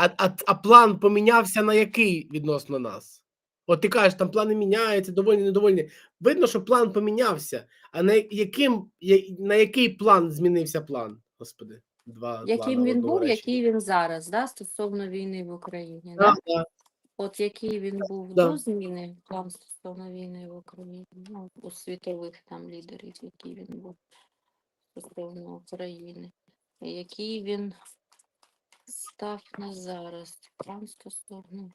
А, а, а план помінявся на який відносно нас? От ти кажеш, там плани міняються, довольні, недовольні. Видно, що план помінявся. А на яким на який план змінився план? Господи, два Яким він був, реченні. який він зараз, да, стосовно війни в Україні. Да, Да? да. От який він був Да. до зміни план стосовно війни в Україні, ну, у світових там лідерів, який він був стосовно України, який він став на зараз. План стосовно.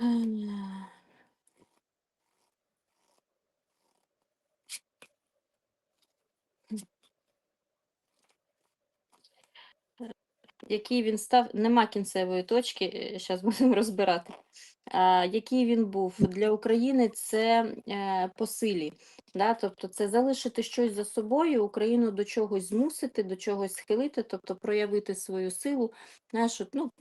Ем, який він став, нема кінцевої точки, зараз будемо розбирати. А, який він був для України, це е, по силі. Да? Тобто це залишити щось за собою, Україну до чогось змусити, до чогось схилити, тобто проявити свою силу, от, ну,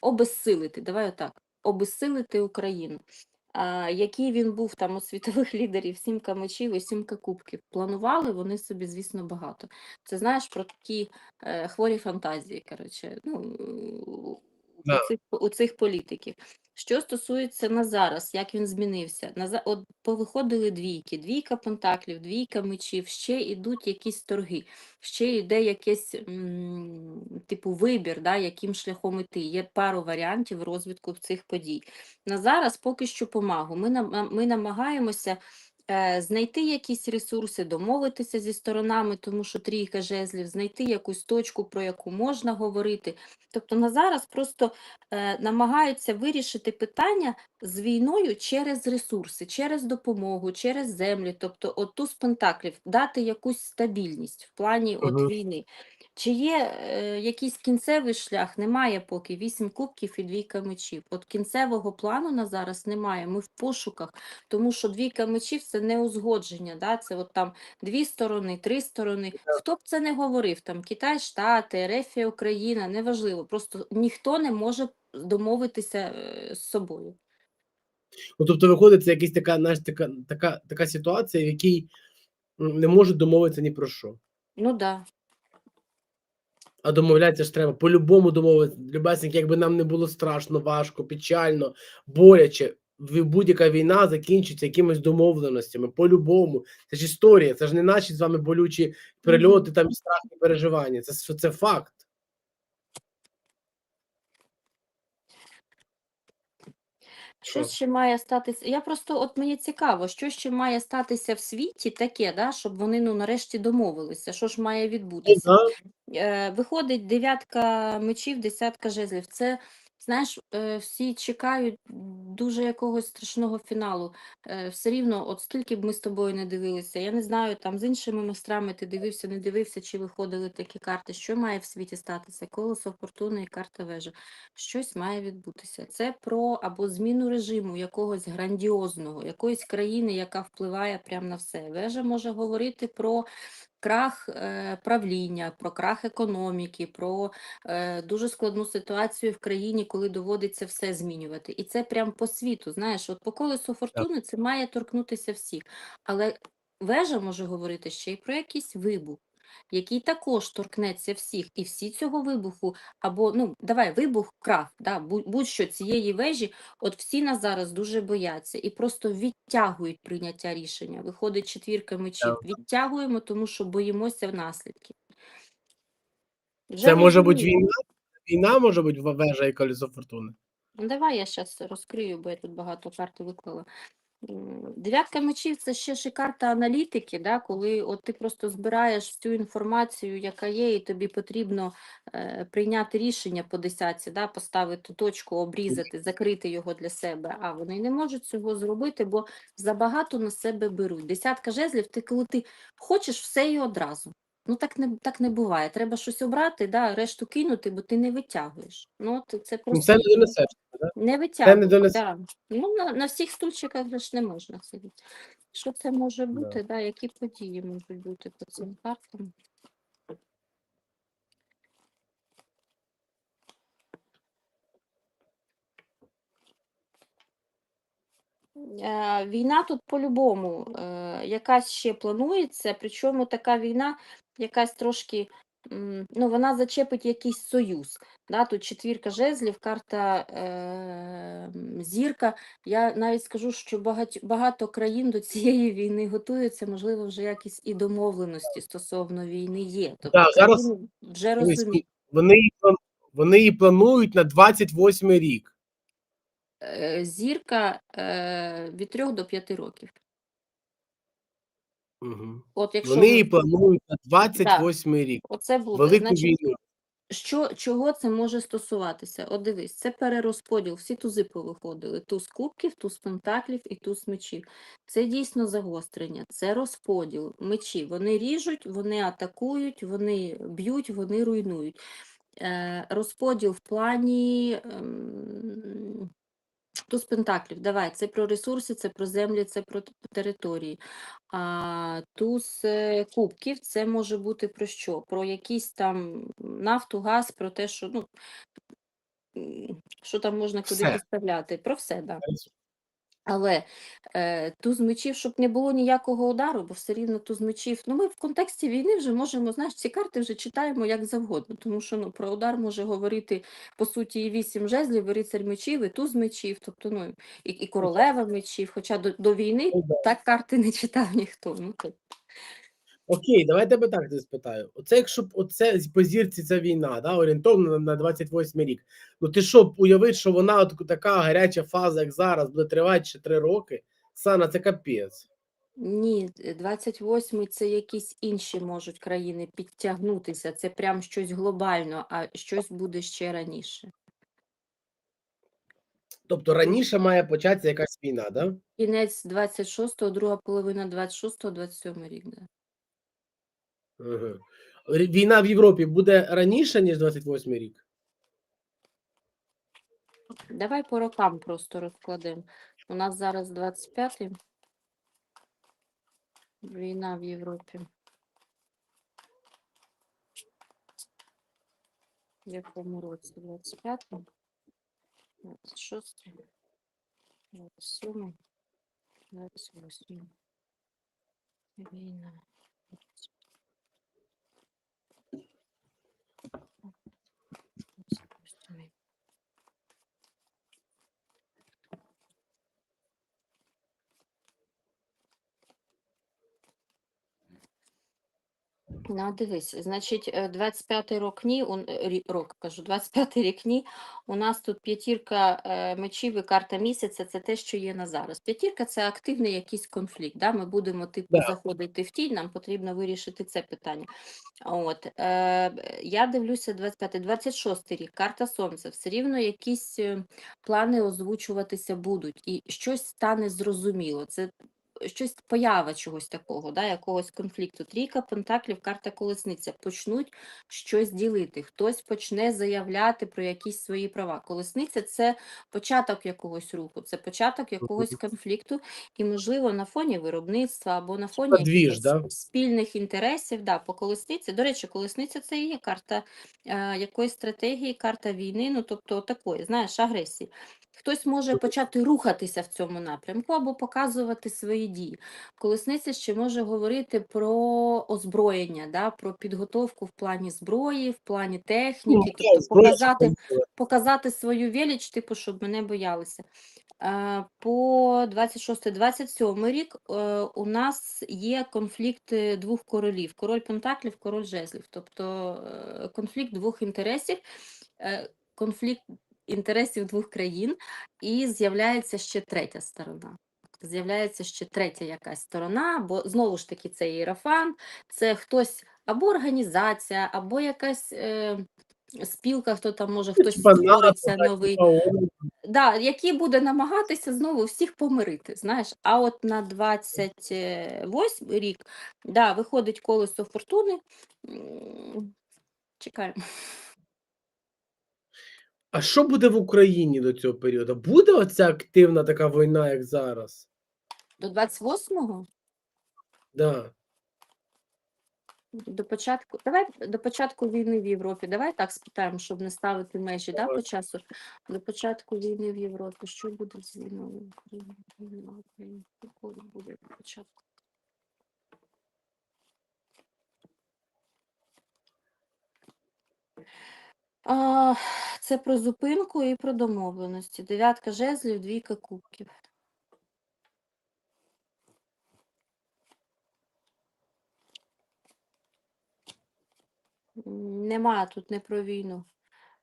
обезсилити, давай отак, обезсилити Україну. А, який він був там у світових лідерів, сімка мечів і сімка кубків. Планували вони собі, звісно, багато. Це знаєш про такі е, хворі фантазії, коротше, ну, Да. у, цих, у цих політиків. Що стосується на зараз, як він змінився? На, за- от повиходили двійки, двійка пентаклів, двійка мечів, ще йдуть якісь торги, ще йде якийсь типу вибір, да, яким шляхом іти. Є пару варіантів розвитку цих подій. На зараз поки що помагу. Ми, ми намагаємося знайти якісь ресурси, домовитися зі сторонами, тому що трійка жезлів, знайти якусь точку, про яку можна говорити. Тобто на зараз просто е, намагаються вирішити питання з війною через ресурси, через допомогу, через землі. Тобто, от туз пентаклів дати якусь стабільність в плані от війни. Чи є е, якийсь кінцевий шлях? Немає поки вісім кубків і двійка мечів. От кінцевого плану на зараз немає. Ми в пошуках, тому що двійка мечів це не узгодження. Да? Це от там дві сторони, три сторони. Хто б це не говорив? Там Китай, Штати, Рефія, Україна, неважливо. Просто ніхто не може домовитися е, з собою. Ну, тобто, виходить, це якась така, знаєш, така, така, така ситуація, в якій не можуть домовитися ні про що. Ну да. А домовлятися ж треба по-любому домовитися. Любесник, якби нам не було страшно, важко, печально, боляче. Будь-яка війна закінчиться якимись домовленостями. По-любому. Це ж історія, це ж не наші з вами болючі прильоти там і страхи переживання. Це, це факт. Що ще має статися? Я просто от мені цікаво, що ще має статися в світі таке, да, щоб вони ну нарешті домовилися. Що ж має Ну, відбутися? Е, виходить дев'ятка мечів, десятка жезлів. Це знаєш, е, всі чекають дуже якогось страшного фіналу. Е, все рівно, от скільки б ми з тобою не дивилися, я не знаю, там з іншими майстрами ти дивився, не дивився, чи виходили такі карти. Що має в світі статися? Колесо фортуни і карта вежа. Щось має відбутися. Це про або зміну режиму якогось грандіозного, якоїсь країни, яка впливає прямо на все. Вежа може говорити про крах е, правління, про крах економіки, про е, дуже складну ситуацію в країні, коли доводиться все змінювати. І це прям по світу. Знаєш, от по колесу фортуни це має торкнутися всіх. Але вежа може говорити ще й про якийсь вибух. Який також торкнеться всіх, і всі цього вибуху, або ну давай вибух, крах, да, будь- будь-що цієї вежі, от всі нас зараз дуже бояться і просто відтягують прийняття рішення. Виходить четвірка мечів. Відтягуємо, тому що боїмося в наслідків. Вже Це може бути війна. Війна може бути вежа і колесо фортуни. Ну, давай я зараз розкрию, бо я тут багато карт виклала. Дев'ятка мечів це ще ж і карта аналітики, да, коли от ти просто збираєш всю інформацію, яка є, і тобі потрібно е, прийняти рішення по десятці, да, поставити точку, обрізати, закрити його для себе. А вони не можуть цього зробити, бо забагато на себе беруть. Десятка жезлів, ти коли ти хочеш все і одразу. Ну так не так не буває. Треба щось обрати, да, решту кинути, бо ти не витягуєш. Ну, от це Ну, просто Це не донесеш. витягує. не донесе. Да. Ну, на, на всіх стульчиках ж не можна сидіти. Що це може бути? Да. які події можуть бути по цим картам? Війна тут по-любому е, якась ще планується, причому така війна якась трошки, ну, вона зачепить якийсь союз. Да? Тут четвірка жезлів, карта е, зірка. Я навіть скажу, що багать, багато країн до цієї війни готуються, можливо, вже якісь і домовленості стосовно війни є. Тобто Да, зараз вже розуміють. Вони вони її планують на 28 рік. Е, Зірка е, від 3 до 5 років. Угу. От якщо Вони ми- її планують на 28 рік. Оце буде. Велику Значить, війну. що, чого це може стосуватися? От дивись, це перерозподіл. Всі тузи повиходили. Туз кубків, туз пентаклів і туз мечів. Це дійсно загострення, це розподіл. Мечі. Вони ріжуть, вони атакують, вони б'ють, вони руйнують. Е, розподіл в плані. ем, Туз пентаклів, давай, це про ресурси, це про землі, це про території. А туз е, кубків це може бути про що? Про якісь там нафту, газ, про те, що ну що там можна куди Все. поставляти. Про все, да. Але е, туз мечів, щоб не було ніякого удару, бо все рівно туз мечів. Ну, ми в контексті війни вже можемо, знаєш, ці карти вже читаємо як завгодно, тому що ну, про удар може говорити по суті і вісім жезлів, і рицарь мечів, і туз мечів, тобто ну і, і королева мечів. Хоча до, до війни Ну, так карти не читав ніхто. Ну, то Окей, давай тебе так спитаю. Оце якщо б оце по зірці ця війна, да, орієнтовно на, на 28 рік. Ну ти що б уявити, що вона от така гаряча фаза, як зараз, буде тривати ще 3 роки. Сана, це капець. Ні, 28-й це якісь інші можуть країни підтягнутися. Це прям щось глобально, а щось буде ще раніше. Тобто раніше має початися якась війна, да? Кінець 26-го, друга половина 26-го, 27 рік. Да. Угу. Війна в Європі буде раніше, ніж 28 рік. Давай по рокам просто розкладемо. У нас зараз 25-й. Війна в Європі. В якому році? 25-й? 26-й? 27-й? 28-й? Війна. Ну, дивись, значить, е, 25-й рок ні, он, е, рок, кажу, 25-й рік ні. У нас тут п'ятірка е, мечів і карта місяця це те, що є на зараз. П'ятірка це активний якийсь конфлікт. Да? Ми будемо типу Да. заходити в тінь, нам потрібно вирішити це питання. От, е, я дивлюся 25-й, 26-й рік, карта сонця. Все рівно якісь е, плани озвучуватися будуть, і щось стане зрозуміло. Це щось поява чогось такого, да, якогось конфлікту. Трійка пентаклів, карта колесниця. Почнуть щось ділити. Хтось почне заявляти про якісь свої права. Колесниця це початок якогось руху, це початок якогось конфлікту, і, можливо, на фоні виробництва або на фоні двіж, да? спільних інтересів. Да, по колесниці. До речі, колесниця це і є карта е, якоїсь стратегії, карта війни, ну тобто такої, знаєш, агресії. Хтось може почати рухатися в цьому напрямку або показувати свої дії. Колесниця ще може говорити про озброєння, да, про підготовку в плані зброї, в плані техніки, тобто Ну, показати, показати свою велич, типу, щоб мене боялися. Е, По 26-27 рік е, у нас є конфлікт двох королів: король Пентаклів, король жезлів, тобто е, конфлікт двох інтересів, конфлікт інтересів двох країн, і з'являється ще третя сторона. З'являється ще третя якась сторона, бо знову ж таки це іерофан, це хтось або організація, або якась е, спілка, хто там може, хтось створиться новий да, який буде намагатися знову всіх помирити. Знаєш, а от на 28 рік да, виходить колесо фортуни. Чекаємо. А що буде в Україні до цього періоду? Буде оця активна така війна, як зараз? До 28-го? Да. До початку, давай до початку війни в Європі. Давай так спитаємо, щоб не ставити межі, да, по часу. До початку війни в Європі. Що буде з війною. Коли буде до початку? А, це про зупинку і про домовленості. Дев'ятка жезлів, двійка кубків. Нема тут не про війну.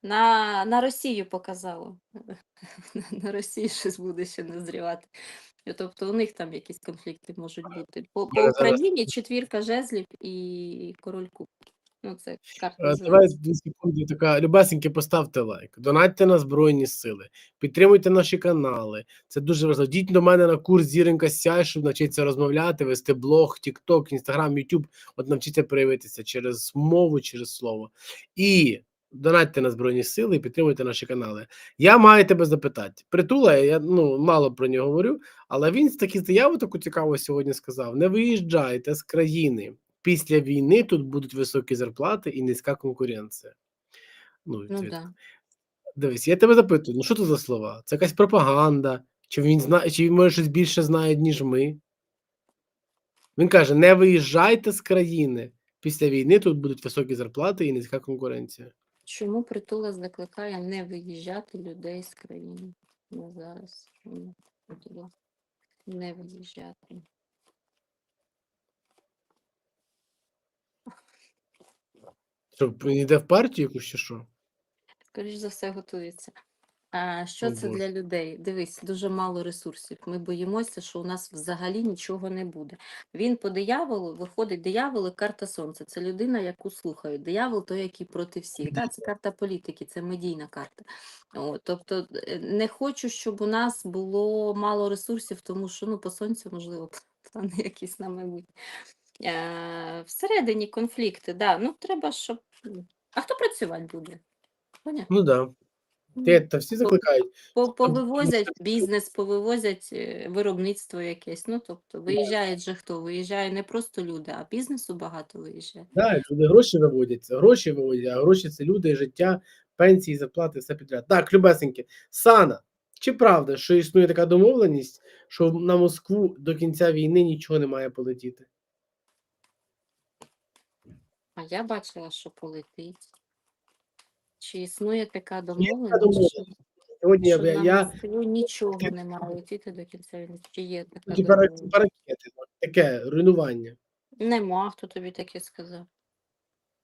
На, на Росію показало. На Росії щось буде ще назрівати. І Тобто у них там якісь конфлікти можуть бути. По, по Україні четвірка жезлів і король кубків. Ну, це карта Е, Давай дві секунди. Така любесеньки, поставте лайк, донатьте на Збройні Сили, підтримуйте наші канали. Це дуже важливо. Діть до мене на курс Зіронька Сяй, щоб навчитися розмовляти, вести блог, Тікток, Інстаграм, Ютуб. От навчіться проявитися через мову, через слово. І донатьте на Збройні Сили і підтримуйте наші канали. Я маю тебе запитати. Притула, я ну мало про нього говорю, але він таку заяву таку цікаву сьогодні сказав: не виїжджайте з країни. Після війни тут будуть високі зарплати і низька конкуренція. Ну, Ну да. Дивись, я тебе запитую: ну що це за слова? Це якась пропаганда, чи він знає, чи він може щось більше знає, ніж ми? Він каже: не виїжджайте з країни. Після війни тут будуть високі зарплати і низька конкуренція. Чому притула закликає не виїжджати людей з країни? Ну, зараз. Не виїжджати. Що він йде в партію якусь чи що? Скоріш за все, готується. А, що О, це Боже. для людей? Дивись, дуже мало ресурсів. Ми боїмося, що у нас взагалі нічого не буде. Він по дияволу виходить диявол і карта сонця. Це людина, яку слухають. Диявол той, який проти всіх. Да? Це карта політики, це медійна карта. О, тобто е, не хочу, щоб у нас було мало ресурсів, тому що ну, по сонцю, можливо, плани якісь на майбутнє. Е, всередині конфлікти, да. Ну, треба, щоб. А хто працювати буде? Понятно. Ну так. Да. Ти, та всі закликають. По- Повивозять бізнес, повивозять е, виробництво якесь. Ну, тобто, виїжджають же хто? Виїжджає не просто люди, а бізнесу багато виїжджає. Да, люди гроші виводяться, гроші виводять, а гроші це люди, життя, пенсії, зарплати, все підряд. Так, любесеньки, Сана, чи правда, що існує така домовленість, що на Москву до кінця війни нічого не має полетіти? А я бачила, що полетить. Чи існує така домовленість, що. Сьогодні що я, на я нічого не має летіти до кінця війни? Чи є така ну, типа, ра- домовленість? типа таке руйнування. Нема, хто тобі таке сказав.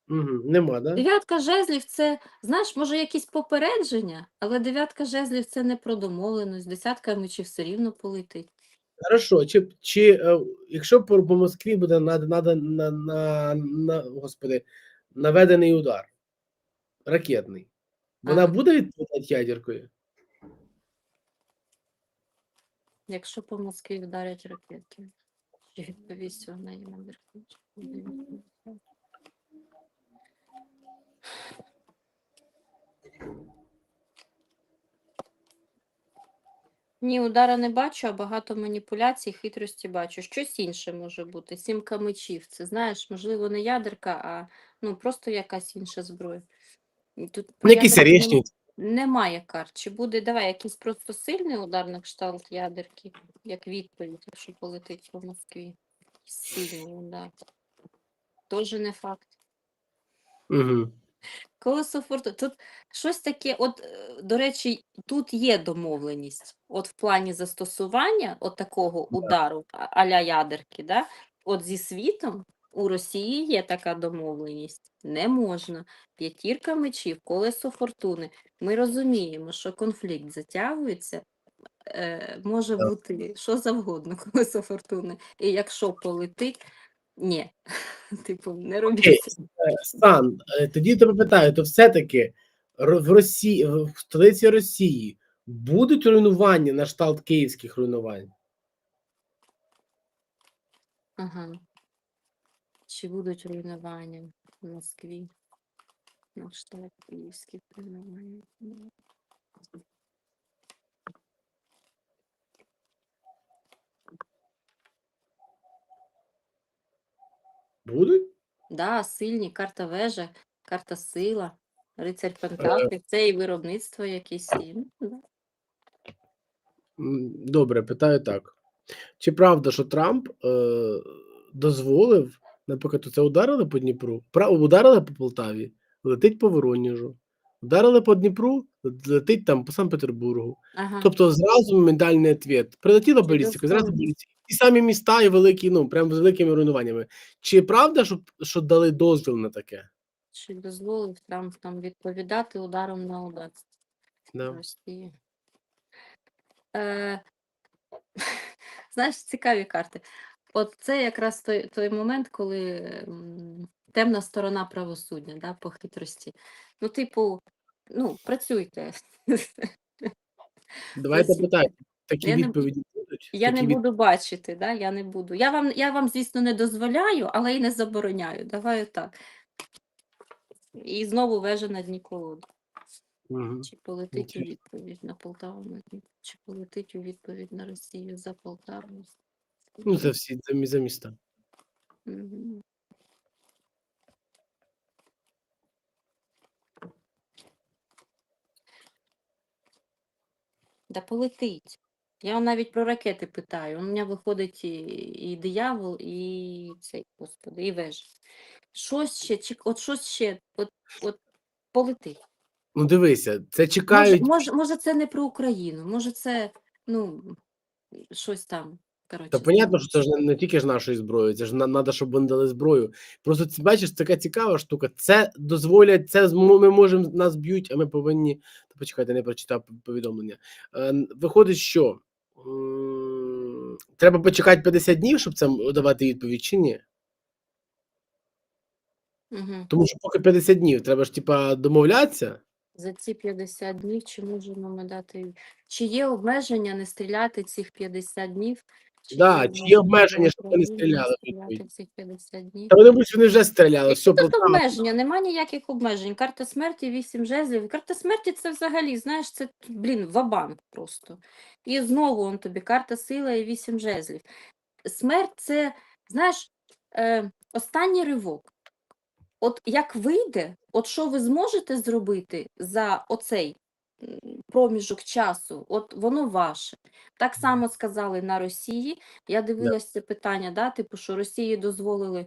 Угу, нема, да? Дев'ятка жезлів це, знаєш, може якісь попередження, але дев'ятка жезлів це не про домовленість. Десятка мечів все рівно полетить. Хорошо, чи, чи е, якщо по, по Москві буде над, над, на, на, на, господи, наведений удар ракетний, вона Ага. буде відповідати ядеркою? Якщо по Москві вдарять ракети, чи відповість вона їм на Беркут? Ні, удара не бачу, а багато маніпуляцій, хитрості бачу. Щось інше може бути. Сімка мечів. Це знаєш, можливо, не ядерка, а ну просто якась інша зброя. Тут Ну, якісь ядерку. Немає карт. Чи буде, давай, якийсь просто сильний удар на кшталт ядерки, як відповідь, якщо полетить по Москві. Сильний удар. Тоже не факт. Угу. Колесо фортуни. Тут щось таке, от, е, до речі, тут є домовленість. От в плані застосування от такого удару а-ля ядерки, да? от зі світом у Росії є така домовленість. Не можна. П'ятірка мечів, колесо фортуни. Ми розуміємо, що конфлікт затягується. Е, може бути що завгодно, колесо фортуни. І якщо полетить, ні. Типу, не робіть. Е, Сан, е, тоді тебе питаю, то все-таки в Росії, в столиці Росії будуть руйнування на кшталт київських руйнувань? Ага. Чи будуть руйнування в Москві? На кшталт київських руйнувань. Будуть? Да, сильні, карта вежа, карта сила, рицарь Пентаклів, це і виробництво якесь. І, ну, Добре, питаю так. Чи правда, що Трамп е, дозволив, наприклад, це ударили по Дніпру, пра- ударили по Полтаві, летить по Воронежу, ударили по Дніпру, летить там по Санкт-Петербургу. Ага. Тобто зразу моментальний відповідь. Прилетіла балістика, зразу балістика. Ті самі міста і великі, ну прям з великими руйнуваннями. Чи правда, що, що дали дозвіл на таке? Чи дозволив Трамп там відповідати ударом на удар Да. Е, знаєш, цікаві карти. От це якраз той, той момент, коли темна сторона правосуддя, да, по хитрості. Ну, типу, ну, працюйте. Давайте питайте. Такі Я відповіді. Я не Такі від- буду бачити, да? я не буду. Я вам, я вам, звісно, не дозволяю, але і не забороняю. Давай так. І знову вежа на дні колоди. Мгм. Чи полетить у відповідь на Полтаву, чи полетить у відповідь на Росію за Полтаву? Ну, це всі за, за міста. Мгм. Да полетить. Я навіть про ракети питаю. У мене виходить і, і диявол, і цей, господи, і вежа. Щось ще, чи, от щось ще, от, от полетить. Ну, дивися, це чекають. може, може, це не про Україну, може, це ну, щось там. Коротше, Та понятно, що це ж не, не тільки ж нашої зброї, це ж треба, щоб вони дали зброю. Просто це бачиш, така цікава штука. Це дозволять, це ми можемо нас б'ють, а ми повинні. Та почекайте, не прочитав повідомлення. Е, н- виходить, що треба почекати 50 днів, щоб це давати відповідь, чи ні? Угу. Тому що поки 50 днів, треба ж типа домовлятися. За ці 50 днів чи можемо ми дати. Чи є обмеження не стріляти цих 50 днів? Да, чи є обмеження, щоб вони стріляли, стріляти відповідь? 50 днів? Та вони будуть вони вже стріляли. Все, тут Полтава. обмеження? Нема ніяких обмежень. Карта смерті, 8 жезлів. Карта смерті це взагалі, знаєш, це, блін, вабанк просто. І знову он тобі карта сила і 8 жезлів. Смерть це, знаєш, е, останній ривок. От як вийде, от що ви зможете зробити за оцей проміжок часу, от воно ваше. Так само сказали на Росії. Я дивилася це питання, да, типу, що Росії дозволили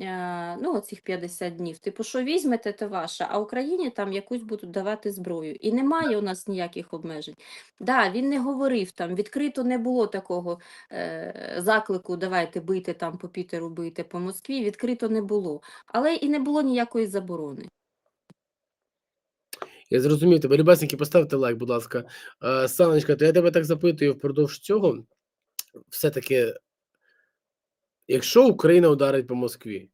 е, ну, оцих 50 днів. Типу, що візьмете, це ваше, а Україні там якусь будуть давати зброю. І немає у нас ніяких обмежень. Да, він не говорив там, відкрито не було такого е, заклику, давайте бити там по Пітеру, бити по Москві. Відкрито не було. Але і не було ніякої заборони. Я зрозумів тебе. Любесники, поставте лайк, будь ласка. Е, Саночка, то я тебе так запитую впродовж цього. Все-таки, якщо Україна ударить по Москві,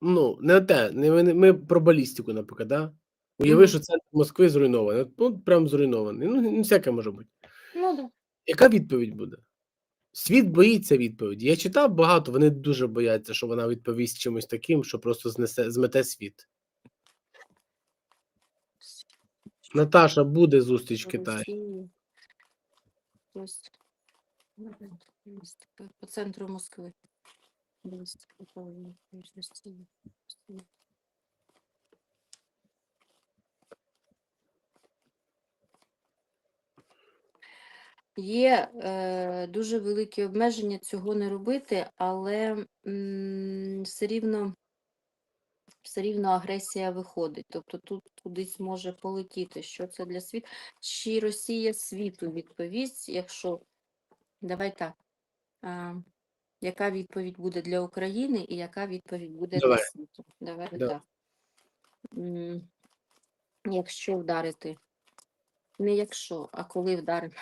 ну, не те, не, ми, ми про балістику, наприклад, да? Уяви, що центр Москви зруйнований. Ну, прям зруйнований. Ну, не всяке може бути. Ну, да. Яка відповідь буде? Світ боїться відповіді. Я читав багато, вони дуже бояться, що вона відповість чимось таким, що просто знесе, змете світ. Наташа, буде зустріч в Китаї. Ось. По центру Москви. Є е, дуже великі обмеження цього не робити, але м, все рівно все рівно агресія виходить. Тобто тут кудись може полетіти. Що це для світу? Чи Росія світу відповість, якщо давай так. А, яка відповідь буде для України і яка відповідь буде Давай. для світу? Давай Да. так. М, Якщо вдарити, не якщо, а коли вдаримо.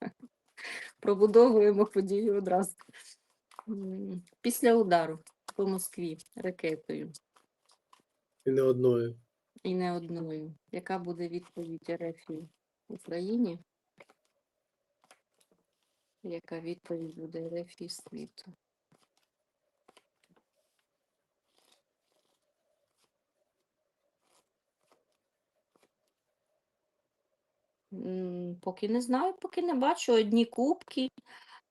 Пробудовуємо подію одразу. Після удару по Москві ракетою І не одною. і не одною. Яка буде відповідь РФ Україні? Яка відповідь буде РФ світу? Поки не знаю, поки не бачу. Одні кубки,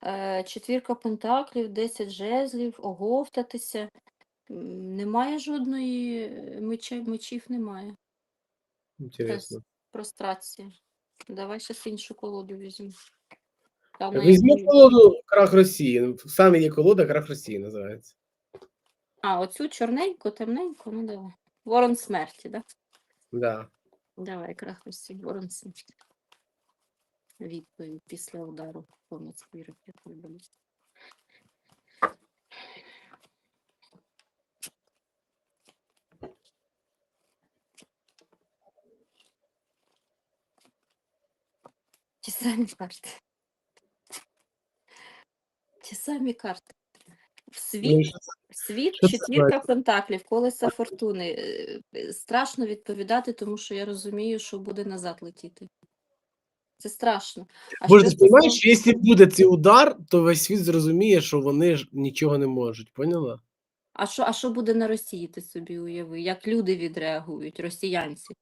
е, четвірка пентаклів, 10 жезлів, оговтатися. Немає жодної е, меча, мечів немає. Інтересно. Прострація. Давай щас іншу колоду візьму. Там Так на колоду крах Росії. Саме є колода крах Росії називається. А, оцю чорненьку, темненьку, ну давай. Ворон смерті, да? Да. Давай, крах Росії, ворон смерті. Відповідь після удару по Москві ракетою балістики. Карти. Ті самі карти. В Ну, світ, світ що це четвірка пентаклів, колеса фортуни. Е, е, Страшно відповідати, тому що я розумію, що буде назад летіти. Це страшно. А Боже, ти розумієш, стосовно- що якщо буде цей удар, то весь світ зрозуміє, що вони ж нічого не можуть. Поняла? А що, а що буде на Росії, ти собі уяви? Як люди відреагують, росіянці?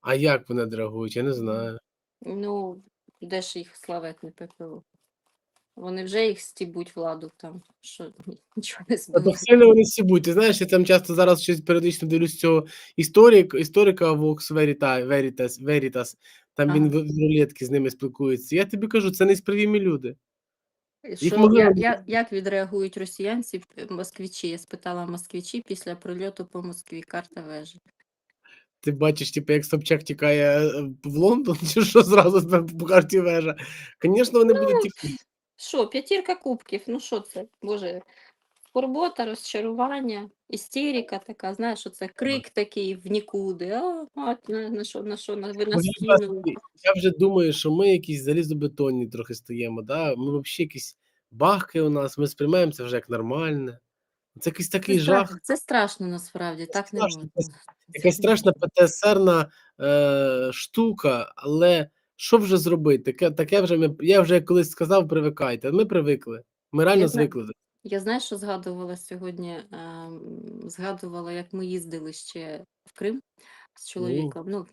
А як вони реагують? Я не знаю. Ну, де ж їх славетне ППО? Вони вже їх стібуть владу там, що нічого не збудуть. сильно вони сібуть. Ти знаєш, я там часто зараз щось періодично дивлюсь цього історик, історика Vox Verita, Veritas, Veritas. Там він Ага. в в рулетки з ними спілкується. Я тобі кажу, це несправімі люди. Що, я, я, як відреагують росіянці, москвичі? Я спитала москвичі після прильоту по Москві, карта вежі. Ти бачиш, типу, як Собчак тікає е, в Лондон, чи що зразу тебе по карті вежа. Звісно, вони будуть тікати. Що, п'ятірка кубків, ну що це? Боже, турбота, розчарування, істерика така, знаєш, оце крик такий в нікуди. А, а на, на що, на що, на, ви нас кинули. Я вже думаю, що ми якісь залізобетонні трохи стаємо. Да? Ми взагалі якісь бахки у нас, ми сприймаємо це вже як нормальне. Це якийсь такий Це, жах. стра- це страшно насправді, так не страшно, можна. Якась страшна ПТСРна е, штука, але що вже зробити? Таке, таке вже ми, я вже колись сказав, привикайте. Ми привикли. Ми реально Я знаю. звикли. Я знаєш, що згадувала сьогодні? Ем, Згадувала, як ми їздили ще в Крим з чоловіком. Ну,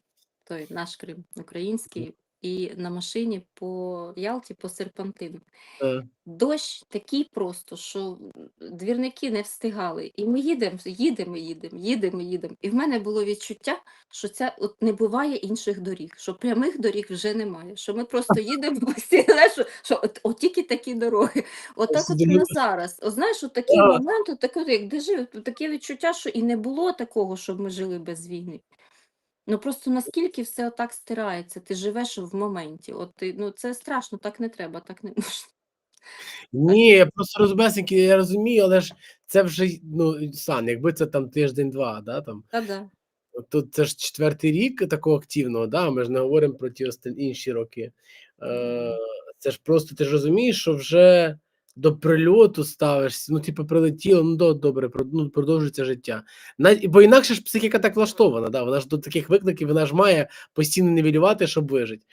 той наш Крим, український, і на машині по Ялті по серпантину. Е, Дощ такий просто, що двірники не встигали. І ми їдемо, їдемо, їдемо, їдемо, їдемо. І в мене було відчуття, що це от не буває інших доріг, що прямих доріг вже немає. Що ми просто їдемо постійно, що, що от, от тільки такі дороги. Отак от собі на зараз. От знаєш, от такий момент, от таке, як де жив, таке відчуття, що і не було такого, щоб ми жили без війни. Ну просто наскільки все отак стирається, ти живеш в моменті. От ти, ну це страшно, так не треба, так не можна. Ні, я просто розбесники, я розумію, але ж це вже ну, сан, якби це там тиждень-два, да, там. Та-да. Тут це ж четвертий рік такого активного, да? ми ж не говоримо про ті інші роки. Е, це ж просто ти ж розумієш, що вже до прильоту ставишся, ну, типу, прилетіло, ну до- добре, ну, продовжується життя. Бо інакше ж психіка так влаштована, да? вона ж до таких викликів вона ж має постійно нівелювати, щоб вижити.